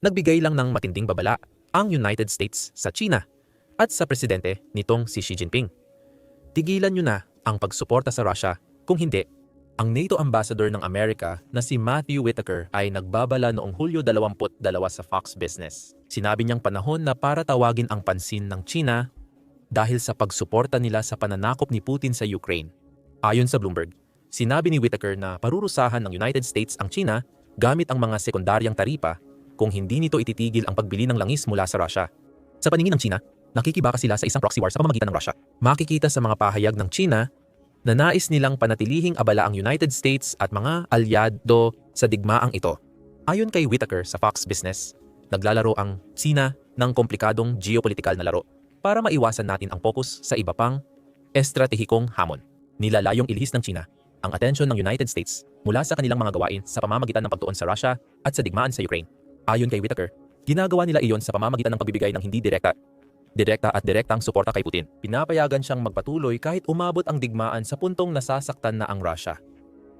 Nagbigay lang ng matinding babala ang United States sa China at sa presidente nitong si Xi Jinping. Tigilan nyo na ang pagsuporta sa Russia kung hindi. Ang NATO ambassador ng Amerika na si Matthew Whitaker ay nagbabala noong Hulyo 22 sa Fox Business. Sinabi niyang panahon na para tawagin ang pansin ng China dahil sa pagsuporta nila sa pananakop ni Putin sa Ukraine. Ayon sa Bloomberg, sinabi ni Whitaker na parurusahan ng United States ang China gamit ang mga sekundaryang taripa kung hindi nito ititigil ang pagbili ng langis mula sa Russia. Sa paningin ng China, nakikibaka sila sa isang proxy war sa pamamagitan ng Russia. Makikita sa mga pahayag ng China na nais nilang panatilihing abala ang United States at mga alyado sa digmaang ito. Ayon kay Whitaker sa Fox Business, naglalaro ang China ng komplikadong geopolitikal na laro para maiwasan natin ang focus sa iba pang estratehikong hamon. Nilalayong ilihis ng China ang atensyon ng United States mula sa kanilang mga gawain sa pamamagitan ng pagtuon sa Russia at sa digmaan sa Ukraine. Ayon kay Whitaker, ginagawa nila iyon sa pamamagitan ng pagbibigay ng hindi direkta, direkta at direktang suporta kay Putin. Pinapayagan siyang magpatuloy kahit umabot ang digmaan sa puntong nasasaktan na ang Russia.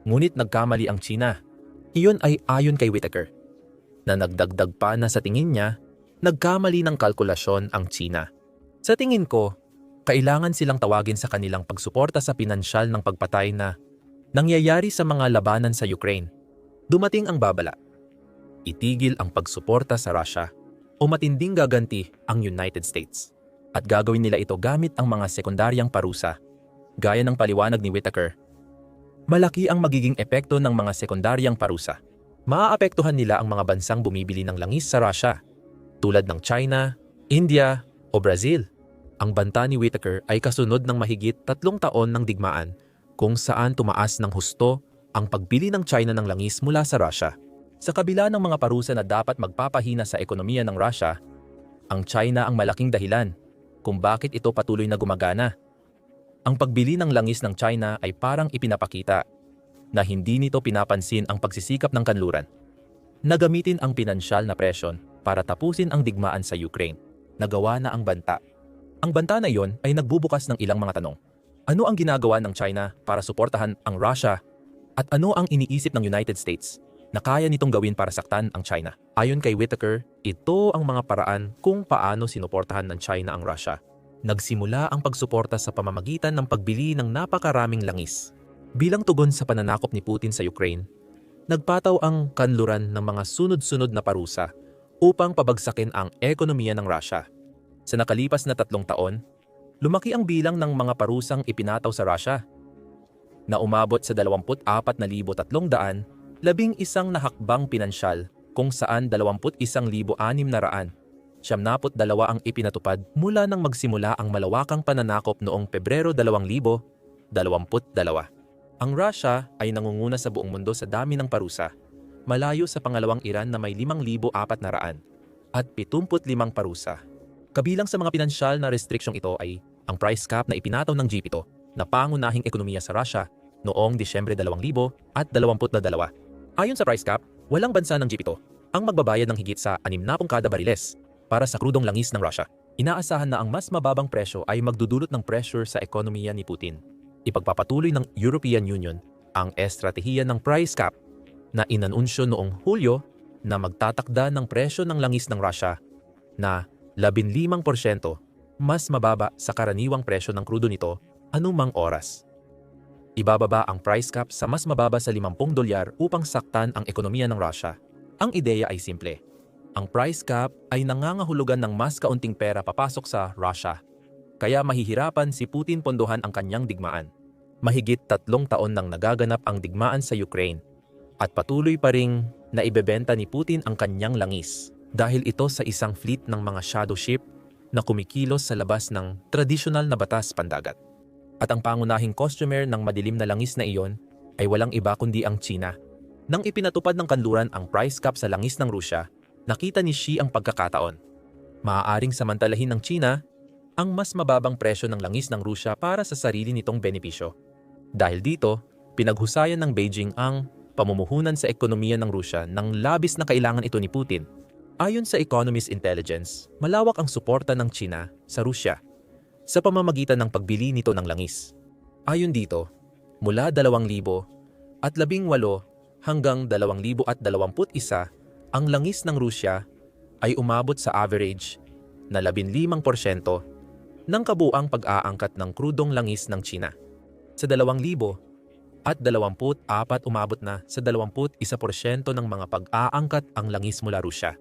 Ngunit nagkamali ang China. Iyon ay ayon kay Whitaker, na nagdagdag pa na sa tingin niya, nagkamali ng kalkulasyon ang China. Sa tingin ko, kailangan silang tawagin sa kanilang pagsuporta sa pinansyal ng pagpatay na nangyayari sa mga labanan sa Ukraine. Dumating ang babala itigil ang pagsuporta sa Russia o matinding gaganti ang United States. At gagawin nila ito gamit ang mga sekundaryang parusa. Gaya ng paliwanag ni Whitaker, malaki ang magiging epekto ng mga sekundaryang parusa. Maaapektuhan nila ang mga bansang bumibili ng langis sa Russia, tulad ng China, India o Brazil. Ang banta ni Whitaker ay kasunod ng mahigit tatlong taon ng digmaan kung saan tumaas ng husto ang pagbili ng China ng langis mula sa Russia. Sa kabila ng mga parusa na dapat magpapahina sa ekonomiya ng Russia, ang China ang malaking dahilan kung bakit ito patuloy na gumagana. Ang pagbili ng langis ng China ay parang ipinapakita na hindi nito pinapansin ang pagsisikap ng kanluran. Nagamitin ang pinansyal na presyon para tapusin ang digmaan sa Ukraine. Nagawa na ang banta. Ang banta na iyon ay nagbubukas ng ilang mga tanong. Ano ang ginagawa ng China para suportahan ang Russia? At ano ang iniisip ng United States na kaya nitong gawin para saktan ang China. Ayon kay Whitaker, ito ang mga paraan kung paano sinuportahan ng China ang Russia. Nagsimula ang pagsuporta sa pamamagitan ng pagbili ng napakaraming langis. Bilang tugon sa pananakop ni Putin sa Ukraine, nagpataw ang kanluran ng mga sunod-sunod na parusa upang pabagsakin ang ekonomiya ng Russia. Sa nakalipas na tatlong taon, lumaki ang bilang ng mga parusang ipinataw sa Russia na umabot sa 24,300 labing isang nahakbang pinansyal kung saan 21,600 Siyamnapot dalawa ang ipinatupad mula nang magsimula ang malawakang pananakop noong Pebrero 2022. Ang Russia ay nangunguna sa buong mundo sa dami ng parusa, malayo sa pangalawang Iran na may 5,400 at 75 parusa. Kabilang sa mga pinansyal na restriksyong ito ay ang price cap na ipinataw ng G7 na pangunahing ekonomiya sa Russia noong Disyembre 2022 Ayon sa price cap, walang bansa ng G7 ang magbabayad ng higit sa 60 kada bariles para sa krudong langis ng Russia. Inaasahan na ang mas mababang presyo ay magdudulot ng pressure sa ekonomiya ni Putin. Ipagpapatuloy ng European Union ang estratehiya ng price cap na inanunsyo noong Hulyo na magtatakda ng presyo ng langis ng Russia na 15% mas mababa sa karaniwang presyo ng krudo nito anumang oras. Ibababa ang price cap sa mas mababa sa 50 dolyar upang saktan ang ekonomiya ng Russia. Ang ideya ay simple. Ang price cap ay nangangahulugan ng mas kaunting pera papasok sa Russia. Kaya mahihirapan si Putin pondohan ang kanyang digmaan. Mahigit tatlong taon nang nagaganap ang digmaan sa Ukraine at patuloy pa ring naibebenta ni Putin ang kanyang langis dahil ito sa isang fleet ng mga shadow ship na kumikilos sa labas ng tradisyonal na batas pandagat. At ang pangunahing customer ng madilim na langis na iyon ay walang iba kundi ang China. Nang ipinatupad ng kanluran ang price cap sa langis ng Rusya, nakita ni Xi ang pagkakataon. Maaaring samantalahin ng China ang mas mababang presyo ng langis ng Rusya para sa sarili nitong benepisyo. Dahil dito, pinaghusayan ng Beijing ang pamumuhunan sa ekonomiya ng Rusya ng labis na kailangan ito ni Putin. Ayon sa Economist Intelligence, malawak ang suporta ng China sa Rusya sa pamamagitan ng pagbili nito ng langis. Ayon dito, mula 2,000 at 18 hanggang 2,021 ang langis ng Rusya ay umabot sa average na 15% ng kabuang pag-aangkat ng krudong langis ng China. Sa 2,000 at 24 umabot na sa 21% ng mga pag-aangkat ang langis mula Rusya.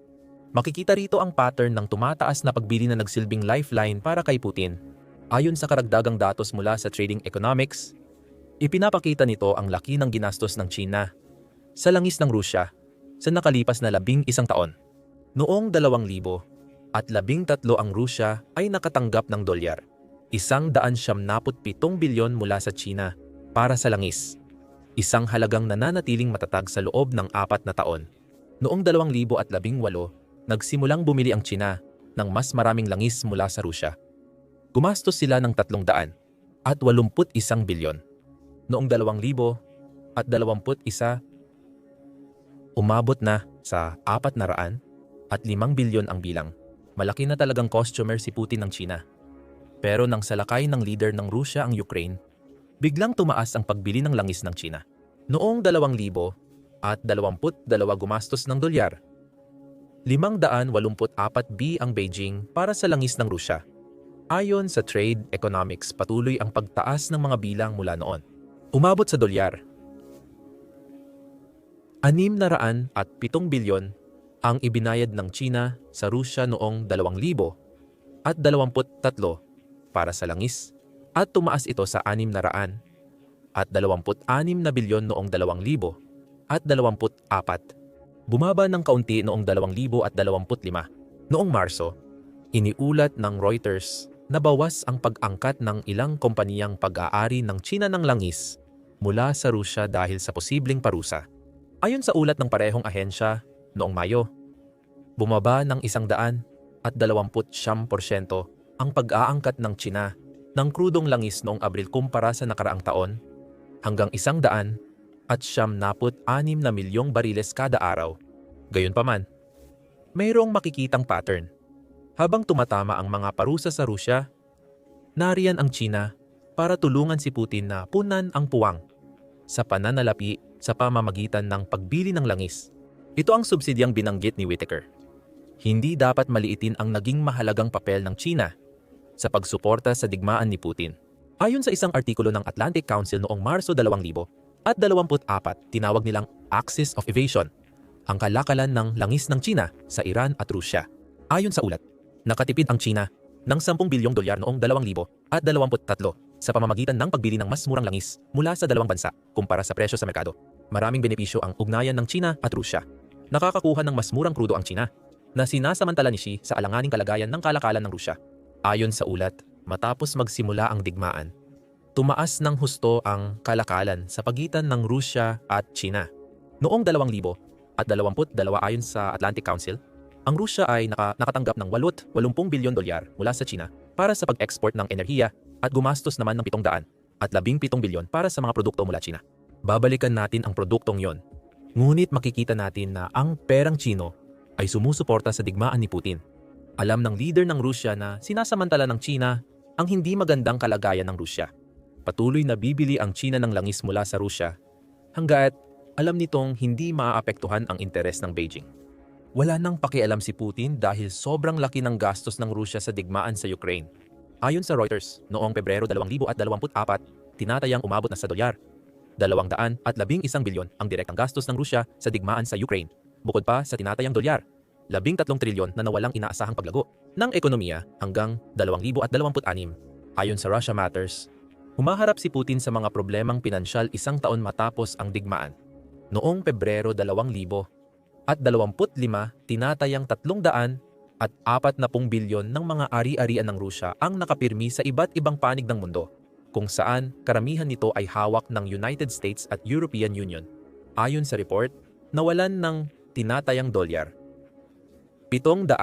Makikita rito ang pattern ng tumataas na pagbili na nagsilbing lifeline para kay Putin. Ayon sa karagdagang datos mula sa Trading Economics, ipinapakita nito ang laki ng ginastos ng China sa langis ng Rusya sa nakalipas na labing isang taon. Noong 2000 at labing tatlo ang Rusya ay nakatanggap ng dolyar. Isang daan pitong bilyon mula sa China para sa langis. Isang halagang nananatiling matatag sa loob ng apat na taon. Noong 2018, nagsimulang bumili ang China ng mas maraming langis mula sa Rusya. Gumastos sila ng 300 at 81 bilyon. Noong 2000 at 21, umabot na sa 400 at 5 bilyon ang bilang. Malaki na talagang customer si Putin ng China. Pero nang salakay ng leader ng Rusya ang Ukraine, biglang tumaas ang pagbili ng langis ng China. Noong 2000 at 22 gumastos ng dolyar 584B ang Beijing para sa langis ng Rusya. Ayon sa Trade Economics, patuloy ang pagtaas ng mga bilang mula noon. Umabot sa dolyar. 607 bilyon ang ibinayad ng China sa Rusya noong 2000 at 23 para sa langis at tumaas ito sa 600 at 26 na bilyon noong 2000 at 24 bumaba ng kaunti noong 2025. Noong Marso, iniulat ng Reuters na bawas ang pag-angkat ng ilang kompaniyang pag-aari ng China ng langis mula sa Rusya dahil sa posibleng parusa. Ayon sa ulat ng parehong ahensya, noong Mayo, bumaba ng isang daan at 20% ang pag-aangkat ng China ng krudong langis noong Abril kumpara sa nakaraang taon hanggang isang daan at siyam naput anim na milyong bariles kada araw. Gayunpaman, mayroong makikitang pattern. Habang tumatama ang mga parusa sa Rusya, nariyan ang China para tulungan si Putin na punan ang puwang sa pananalapi sa pamamagitan ng pagbili ng langis. Ito ang subsidyang binanggit ni Whitaker. Hindi dapat maliitin ang naging mahalagang papel ng China sa pagsuporta sa digmaan ni Putin. Ayon sa isang artikulo ng Atlantic Council noong Marso 2000, at 24 tinawag nilang Axis of Evasion, ang kalakalan ng langis ng China sa Iran at Rusya. Ayon sa ulat, nakatipid ang China ng 10 bilyong dolyar noong 2000 at 23 sa pamamagitan ng pagbili ng mas murang langis mula sa dalawang bansa kumpara sa presyo sa merkado. Maraming benepisyo ang ugnayan ng China at Rusya. Nakakakuha ng mas murang krudo ang China na sinasamantala ni Xi sa alanganing kalagayan ng kalakalan ng Rusya. Ayon sa ulat, matapos magsimula ang digmaan, tumaas ng husto ang kalakalan sa pagitan ng Rusya at China. Noong 2000 at 22 ayon sa Atlantic Council, ang Rusya ay naka, nakatanggap ng 8, 80 bilyon dolyar mula sa China para sa pag-export ng enerhiya at gumastos naman ng 700 at 17 bilyon para sa mga produkto mula China. Babalikan natin ang produktong yon. Ngunit makikita natin na ang perang Chino ay sumusuporta sa digmaan ni Putin. Alam ng leader ng Rusya na sinasamantala ng China ang hindi magandang kalagayan ng Rusya Patuloy na bibili ang China ng langis mula sa Rusya hanggat alam nitong hindi maaapektuhan ang interes ng Beijing. Wala nang pakialam si Putin dahil sobrang laki ng gastos ng Rusya sa digmaan sa Ukraine. Ayon sa Reuters, noong Pebrero 2024, tinatayang umabot na sa dolyar. 211 bilyon ang direktang gastos ng Rusya sa digmaan sa Ukraine. Bukod pa sa tinatayang dolyar, 13 trilyon na nawalang inaasahang paglago ng ekonomiya hanggang 2026. Ayon sa Russia Matters, Humaharap si Putin sa mga problemang pinansyal isang taon matapos ang digmaan. Noong Pebrero 2000 at 25 tinatayang 300 at 40 bilyon ng mga ari-arian ng Rusya ang nakapirmi sa iba't ibang panig ng mundo, kung saan karamihan nito ay hawak ng United States at European Union. Ayon sa report, nawalan ng tinatayang dolyar. 700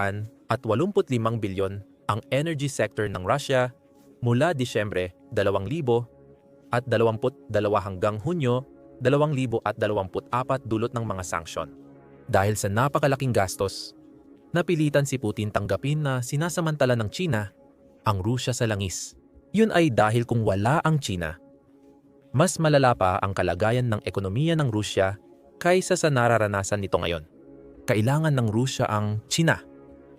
at 85 bilyon ang energy sector ng Russia mula Disyembre 2000 at 22 hanggang Hunyo 2024 dulot ng mga sanksyon. Dahil sa napakalaking gastos, napilitan si Putin tanggapin na sinasamantala ng China ang Rusya sa langis. Yun ay dahil kung wala ang China, mas malala pa ang kalagayan ng ekonomiya ng Rusya kaysa sa nararanasan nito ngayon. Kailangan ng Rusya ang China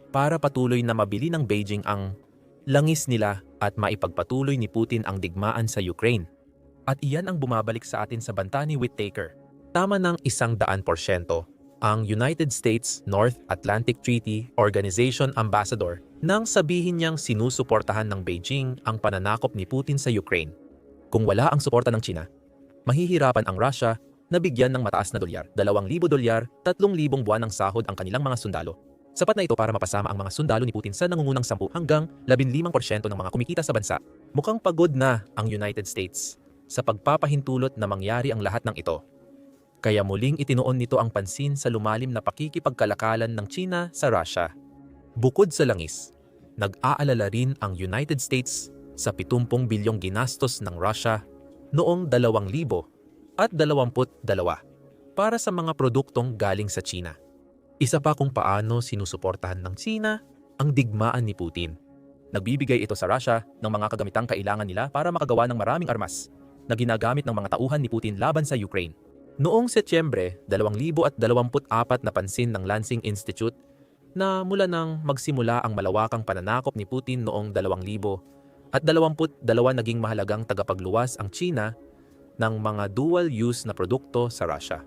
para patuloy na mabili ng Beijing ang langis nila at maipagpatuloy ni Putin ang digmaan sa Ukraine. At iyan ang bumabalik sa atin sa banta ni Whittaker. Tama ng isang daan porsyento ang United States North Atlantic Treaty Organization Ambassador nang sabihin niyang sinusuportahan ng Beijing ang pananakop ni Putin sa Ukraine. Kung wala ang suporta ng China, mahihirapan ang Russia na bigyan ng mataas na dolyar, 2,000 dolyar, 3,000 buwan ng sahod ang kanilang mga sundalo. Sapat na ito para mapasama ang mga sundalo ni Putin sa nangungunang 10 hanggang 15% ng mga kumikita sa bansa. Mukhang pagod na ang United States sa pagpapahintulot na mangyari ang lahat ng ito. Kaya muling itinuon nito ang pansin sa lumalim na pakikipagkalakalan ng China sa Russia. Bukod sa langis, nag-aalala rin ang United States sa 70 bilyong ginastos ng Russia noong 2000 at 22 para sa mga produktong galing sa China. Isa pa kung paano sinusuportahan ng China ang digmaan ni Putin. Nagbibigay ito sa Russia ng mga kagamitang kailangan nila para makagawa ng maraming armas na ginagamit ng mga tauhan ni Putin laban sa Ukraine. Noong Setyembre 2024 na pansin ng Lansing Institute na mula nang magsimula ang malawakang pananakop ni Putin noong 2000 at 22 naging mahalagang tagapagluwas ang China ng mga dual-use na produkto sa Russia.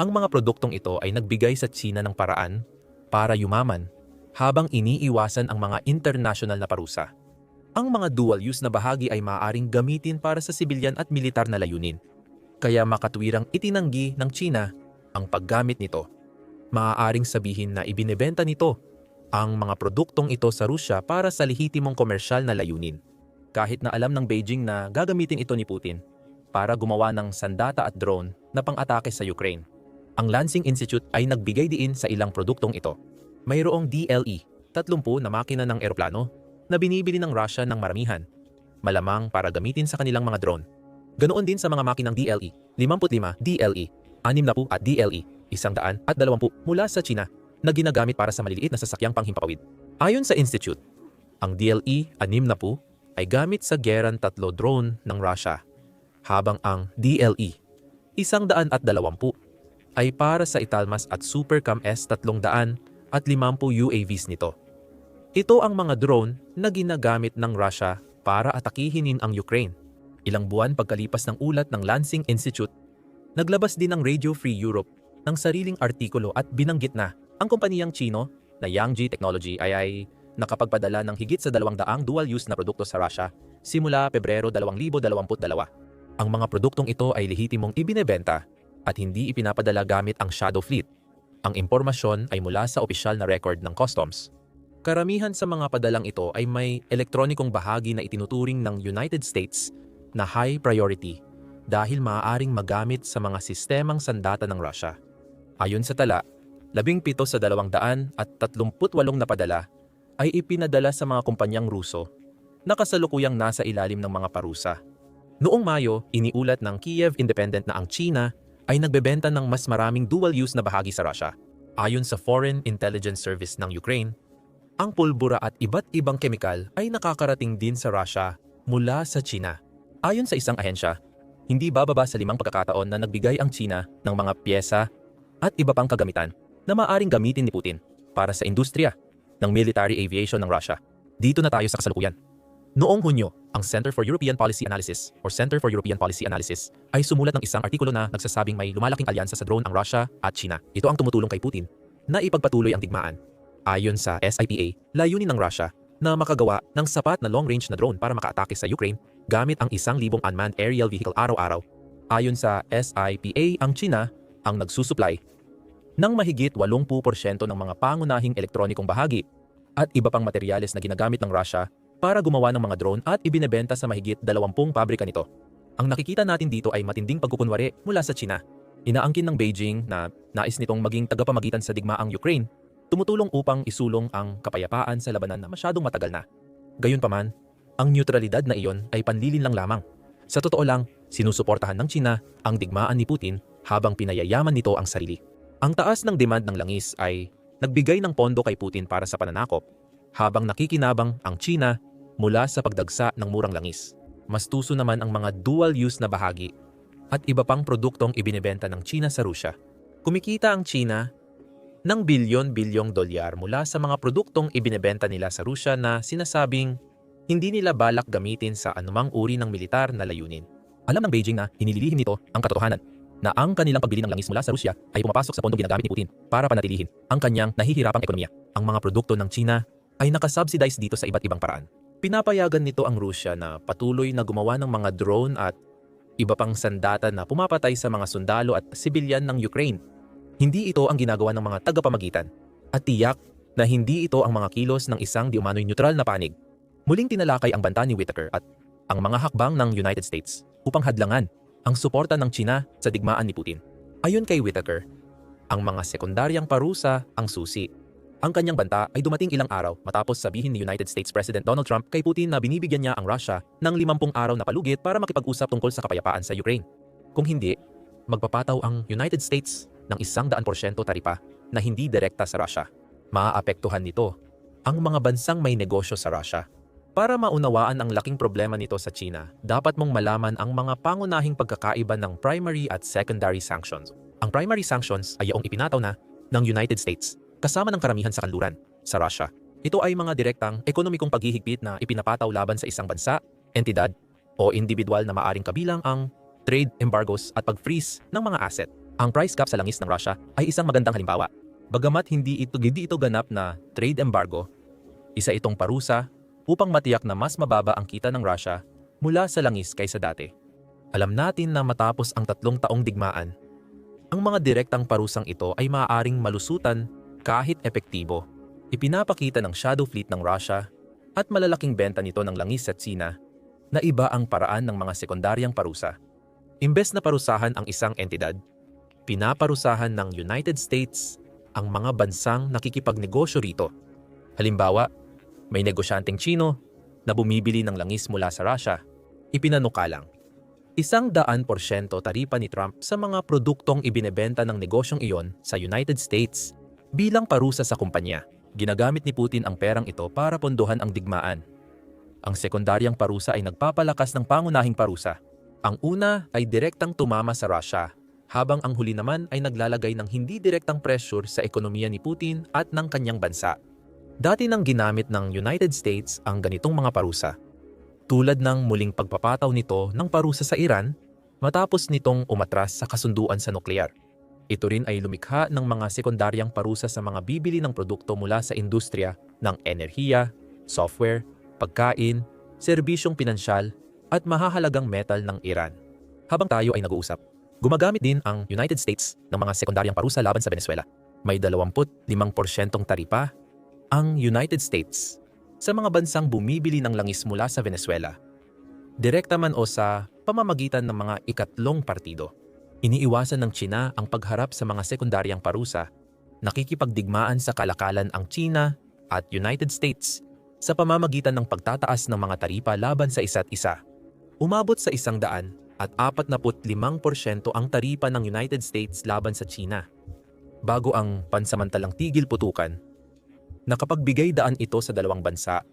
Ang mga produktong ito ay nagbigay sa China ng paraan para yumaman habang iniiwasan ang mga international na parusa. Ang mga dual-use na bahagi ay maaaring gamitin para sa sibilyan at militar na layunin kaya makatwirang itinanggi ng China ang paggamit nito. Maaaring sabihin na ibinebenta nito ang mga produktong ito sa Rusya para sa lehitimong komersyal na layunin. Kahit na alam ng Beijing na gagamitin ito ni Putin para gumawa ng sandata at drone na pang-atake sa Ukraine. Ang Lansing Institute ay nagbigay diin sa ilang produktong ito. Mayroong DLE, 30 na makina ng eroplano na binibili ng Russia ng maramihan, malamang para gamitin sa kanilang mga drone. Ganoon din sa mga makinang DLE, 55 DLE, 60 at DLE, 100 at 20 mula sa China na ginagamit para sa maliliit na sasakyang panghimpapawid. Ayon sa Institute, ang DLE 60 ay gamit sa Geran 3 drone ng Russia, habang ang DLE 120 ay para sa Italmas at Supercam S-300 at 50 UAVs nito. Ito ang mga drone na ginagamit ng Russia para atakihinin ang Ukraine. Ilang buwan pagkalipas ng ulat ng Lansing Institute, naglabas din ng Radio Free Europe ng sariling artikulo at binanggit na ang kumpanyang Chino na Yangji Technology ay ay nakapagpadala ng higit sa 200 dual-use na produkto sa Russia simula Pebrero 2022. Ang mga produktong ito ay lehitimong ibinebenta at hindi ipinapadala gamit ang shadow fleet. Ang impormasyon ay mula sa opisyal na record ng customs. Karamihan sa mga padalang ito ay may elektronikong bahagi na itinuturing ng United States na high priority dahil maaaring magamit sa mga sistemang sandata ng Russia. Ayon sa tala, 17 sa 200 at 38 na padala ay ipinadala sa mga kumpanyang Ruso na kasalukuyang nasa ilalim ng mga parusa. Noong Mayo, iniulat ng Kiev Independent na ang China ay nagbebenta ng mas maraming dual-use na bahagi sa Russia. Ayon sa Foreign Intelligence Service ng Ukraine, ang pulbura at iba't ibang kemikal ay nakakarating din sa Russia mula sa China. Ayon sa isang ahensya, hindi bababa sa limang pagkakataon na nagbigay ang China ng mga pyesa at iba pang kagamitan na maaring gamitin ni Putin para sa industriya ng military aviation ng Russia. Dito na tayo sa kasalukuyan. Noong Hunyo, ang Center for European Policy Analysis or Center for European Policy Analysis ay sumulat ng isang artikulo na nagsasabing may lumalaking alyansa sa drone ang Russia at China. Ito ang tumutulong kay Putin na ipagpatuloy ang digmaan. Ayon sa SIPA, layunin ng Russia na makagawa ng sapat na long-range na drone para makaatake sa Ukraine gamit ang isang libong unmanned aerial vehicle araw-araw. Ayon sa SIPA, ang China ang nagsusupply ng mahigit 80% ng mga pangunahing elektronikong bahagi at iba pang materyales na ginagamit ng Russia para gumawa ng mga drone at ibinebenta sa mahigit 20 pabrika nito. Ang nakikita natin dito ay matinding pagkukunwari mula sa China. Inaangkin ng Beijing na nais nitong maging tagapamagitan sa digmaang Ukraine, tumutulong upang isulong ang kapayapaan sa labanan na masyadong matagal na. Gayunpaman, ang neutralidad na iyon ay panlilin lang lamang. Sa totoo lang, sinusuportahan ng China ang digmaan ni Putin habang pinayayaman nito ang sarili. Ang taas ng demand ng langis ay nagbigay ng pondo kay Putin para sa pananakop, habang nakikinabang ang China mula sa pagdagsa ng murang langis. Mas tuso naman ang mga dual-use na bahagi at iba pang produktong ibinebenta ng China sa Rusya. Kumikita ang China ng bilyon-bilyong dolyar mula sa mga produktong ibinebenta nila sa Rusya na sinasabing hindi nila balak gamitin sa anumang uri ng militar na layunin. Alam ng Beijing na hinililihim nito ang katotohanan na ang kanilang pagbili ng langis mula sa Rusya ay pumapasok sa pondong ginagamit ni Putin para panatilihin ang kanyang nahihirapang ekonomiya. Ang mga produkto ng China ay nakasubsidize dito sa iba't ibang paraan. Pinapayagan nito ang Rusya na patuloy na gumawa ng mga drone at iba pang sandata na pumapatay sa mga sundalo at sibilyan ng Ukraine. Hindi ito ang ginagawa ng mga tagapamagitan at tiyak na hindi ito ang mga kilos ng isang di umano'y neutral na panig. Muling tinalakay ang banta ni Whitaker at ang mga hakbang ng United States upang hadlangan ang suporta ng China sa digmaan ni Putin. Ayon kay Whitaker, ang mga sekundaryang parusa ang susi. Ang kanyang banta ay dumating ilang araw matapos sabihin ni United States President Donald Trump kay Putin na binibigyan niya ang Russia ng 50 araw na palugit para makipag-usap tungkol sa kapayapaan sa Ukraine. Kung hindi, magpapataw ang United States ng isang daan porsyento taripa na hindi direkta sa Russia. Maaapektuhan nito ang mga bansang may negosyo sa Russia. Para maunawaan ang laking problema nito sa China, dapat mong malaman ang mga pangunahing pagkakaiba ng primary at secondary sanctions. Ang primary sanctions ay yaong ipinataw na ng United States kasama ng karamihan sa kanluran sa Russia. Ito ay mga direktang ekonomikong paghihigpit na ipinapataw laban sa isang bansa, entidad, o individual na maaring kabilang ang trade embargoes at pag-freeze ng mga asset. Ang price cap sa langis ng Russia ay isang magandang halimbawa. Bagamat hindi ito, hindi ito ganap na trade embargo, isa itong parusa upang matiyak na mas mababa ang kita ng Russia mula sa langis kaysa dati. Alam natin na matapos ang tatlong taong digmaan, ang mga direktang parusang ito ay maaaring malusutan kahit epektibo. Ipinapakita ng shadow fleet ng Russia at malalaking benta nito ng langis sa China na iba ang paraan ng mga sekundaryang parusa. Imbes na parusahan ang isang entidad, pinaparusahan ng United States ang mga bansang nakikipagnegosyo rito. Halimbawa, may negosyanteng Chino na bumibili ng langis mula sa Russia, ipinanukalang. Isang daan porsyento taripa ni Trump sa mga produktong ibinebenta ng negosyong iyon sa United States bilang parusa sa kumpanya. Ginagamit ni Putin ang perang ito para pondohan ang digmaan. Ang sekundaryang parusa ay nagpapalakas ng pangunahing parusa. Ang una ay direktang tumama sa Russia, habang ang huli naman ay naglalagay ng hindi direktang pressure sa ekonomiya ni Putin at ng kanyang bansa. Dati nang ginamit ng United States ang ganitong mga parusa. Tulad ng muling pagpapataw nito ng parusa sa Iran matapos nitong umatras sa kasunduan sa nuklear. Ito rin ay lumikha ng mga sekundaryang parusa sa mga bibili ng produkto mula sa industriya ng enerhiya, software, pagkain, serbisyong pinansyal at mahahalagang metal ng Iran. Habang tayo ay nag-uusap, gumagamit din ang United States ng mga sekundaryang parusa laban sa Venezuela. May 25% taripa ang United States sa mga bansang bumibili ng langis mula sa Venezuela. Direkta man o sa pamamagitan ng mga ikatlong partido. Iniiwasan ng China ang pagharap sa mga sekundaryang parusa. Nakikipagdigmaan sa kalakalan ang China at United States sa pamamagitan ng pagtataas ng mga taripa laban sa isa't isa. Umabot sa isang daan at 45% ang taripa ng United States laban sa China. Bago ang pansamantalang tigil putukan, nakapagbigay daan ito sa dalawang bansa.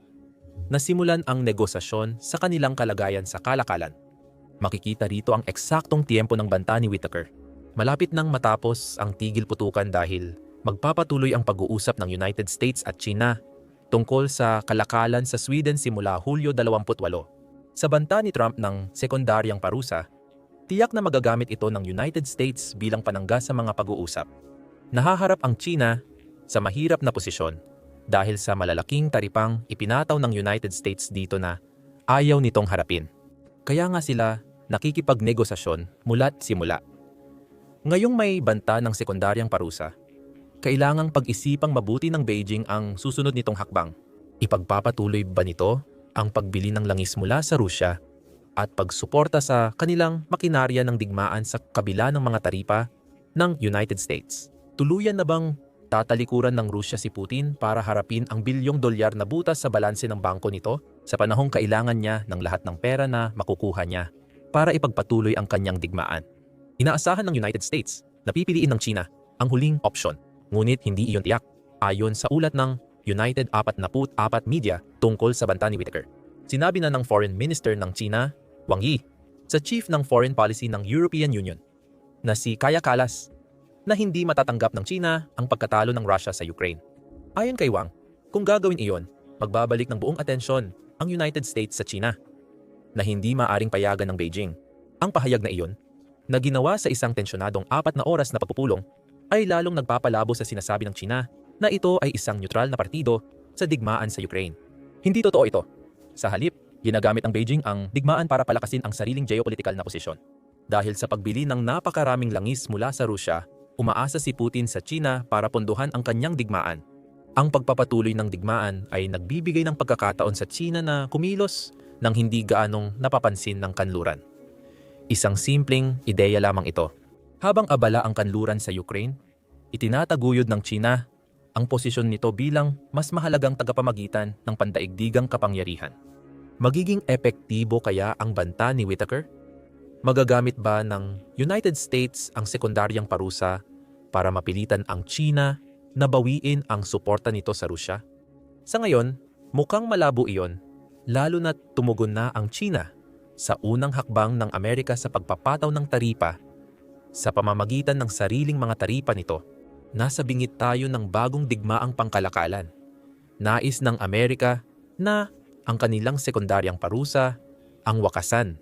Nasimulan ang negosasyon sa kanilang kalagayan sa kalakalan. Makikita rito ang eksaktong tiempo ng banta ni Whitaker. Malapit nang matapos ang tigil putukan dahil magpapatuloy ang pag-uusap ng United States at China tungkol sa kalakalan sa Sweden simula Hulyo 28. Sa banta ni Trump ng sekundaryang parusa, tiyak na magagamit ito ng United States bilang panangga sa mga pag-uusap. Nahaharap ang China sa mahirap na posisyon dahil sa malalaking taripang ipinataw ng United States dito na ayaw nitong harapin. Kaya nga sila nakikipagnegosasyon mula't simula. Ngayong may banta ng sekundaryang parusa, kailangang pag-isipang mabuti ng Beijing ang susunod nitong hakbang. Ipagpapatuloy ba nito ang pagbili ng langis mula sa Rusya at pagsuporta sa kanilang makinarya ng digmaan sa kabila ng mga taripa ng United States? Tuluyan na bang tatalikuran ng Rusya si Putin para harapin ang bilyong dolyar na butas sa balanse ng bangko nito sa panahong kailangan niya ng lahat ng pera na makukuha niya para ipagpatuloy ang kanyang digmaan. Inaasahan ng United States na pipiliin ng China ang huling opsyon, ngunit hindi iyon tiyak ayon sa ulat ng United 44 Media tungkol sa banta ni Whitaker. Sinabi na ng Foreign Minister ng China, Wang Yi, sa Chief ng Foreign Policy ng European Union, na si Kaya Kalas, na hindi matatanggap ng China ang pagkatalo ng Russia sa Ukraine. Ayon kay Wang, kung gagawin iyon, magbabalik ng buong atensyon ang United States sa China na hindi maaring payagan ng Beijing. Ang pahayag na iyon, na ginawa sa isang tensyonadong apat na oras na pagpupulong, ay lalong nagpapalabo sa sinasabi ng China na ito ay isang neutral na partido sa digmaan sa Ukraine. Hindi totoo ito. Sa halip, ginagamit ng Beijing ang digmaan para palakasin ang sariling geopolitical na posisyon. Dahil sa pagbili ng napakaraming langis mula sa Rusya, umaasa si Putin sa China para pondohan ang kanyang digmaan. Ang pagpapatuloy ng digmaan ay nagbibigay ng pagkakataon sa China na kumilos ng hindi gaanong napapansin ng kanluran. Isang simpleng ideya lamang ito. Habang abala ang kanluran sa Ukraine, itinataguyod ng China ang posisyon nito bilang mas mahalagang tagapamagitan ng pandaigdigang kapangyarihan. Magiging epektibo kaya ang banta ni Whitaker? Magagamit ba ng United States ang sekundaryang parusa para mapilitan ang China na bawiin ang suporta nito sa Rusya? Sa ngayon, mukhang malabo iyon, lalo na tumugon na ang China sa unang hakbang ng Amerika sa pagpapataw ng taripa sa pamamagitan ng sariling mga taripa nito. Nasa bingit tayo ng bagong digmaang pangkalakalan. Nais ng Amerika na ang kanilang sekundaryang parusa ang wakasan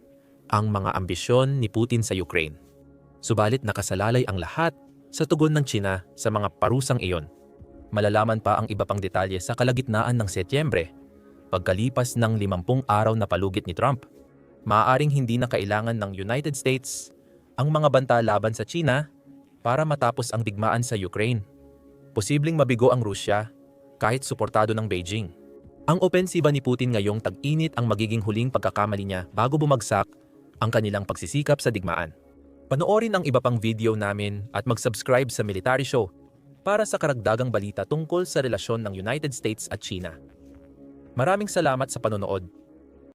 ang mga ambisyon ni Putin sa Ukraine. Subalit nakasalalay ang lahat sa tugon ng China sa mga parusang iyon. Malalaman pa ang iba pang detalye sa kalagitnaan ng Setyembre, pagkalipas ng 50 araw na palugit ni Trump. Maaaring hindi na kailangan ng United States ang mga banta laban sa China para matapos ang digmaan sa Ukraine. Posibleng mabigo ang Rusya kahit suportado ng Beijing. Ang opensiba ni Putin ngayong tag-init ang magiging huling pagkakamali niya bago bumagsak ang kanilang pagsisikap sa digmaan. Panoorin ang iba pang video namin at mag-subscribe sa Military Show para sa karagdagang balita tungkol sa relasyon ng United States at China. Maraming salamat sa panonood.